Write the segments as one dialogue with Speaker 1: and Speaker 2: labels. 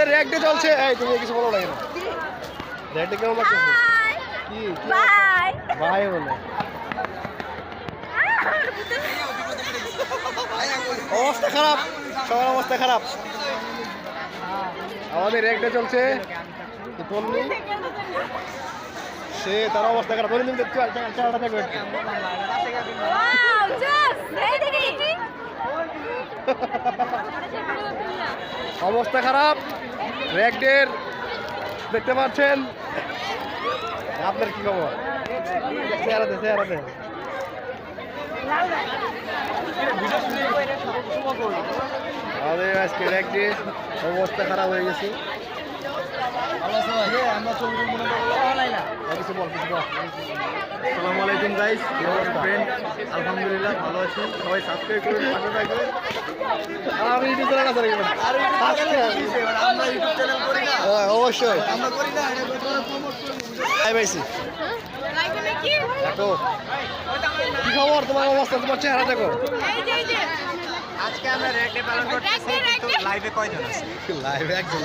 Speaker 1: আমাদের র্যাকডে চলছে। এই তুমি কিছু বলো না কেন র্যাকডে কেমন লাগতেছে কি কি?
Speaker 2: বাই।
Speaker 1: বলে। অবস্থা খারাপ। সবার অবস্থা খারাপ। আমাদের র্যাকডে চলছে। তো তন্নি সে তার অবস্থা খারাপ। তন্নি তুমি দেখতে দেখবে অবস্থা খারাপ। র্যাকডের দেখতে পাচ্ছেন? আপনার কি খবর? চেহারাতে চেহারাতে। আমাদের আজকে র্যাকডে অবস্থা খারাপ হয়ে গেছে।
Speaker 3: আসসালামু আলাইকুম গাইস ফ্রেন্ড আলহামদুলিল্লাহ ভালো আছি। সবাই সাবস্ক্রাইব
Speaker 1: আর আমি হ্যাঁ, অবশ্যই। কি খবর? তোমার অবস্থা? তোমার চেহারা দেখো।
Speaker 3: আজকে আমরা রেড ডে পালন
Speaker 2: করতেছি, Red Day, Red কিন্তু
Speaker 3: লাইভে কয়জন আছে
Speaker 1: লাইভে একজন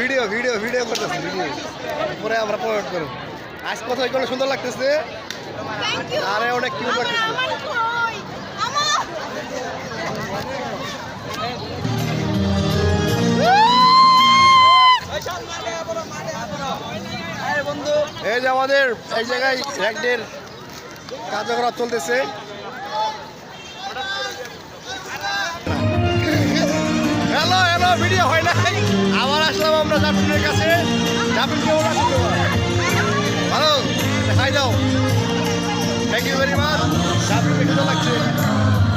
Speaker 1: ভিডিও ভিডিও ভিডিও করতেছে ভিডিও। পরে আমরা করব। আজ কথা সুন্দর লাগতেছে? আরে অনেক কিউট
Speaker 2: আমার
Speaker 1: এই যে আমাদের এই জায়গায় র্যাকডের কার্যকলাপ চলতেছে। হ্যালো হ্যালো ভিডিও হয় না আবার আসলাম আমরা জাফিনের কাছে। আছে তোমার ভালো দেখাই দাও। Thank you very much. জাফিন কেমন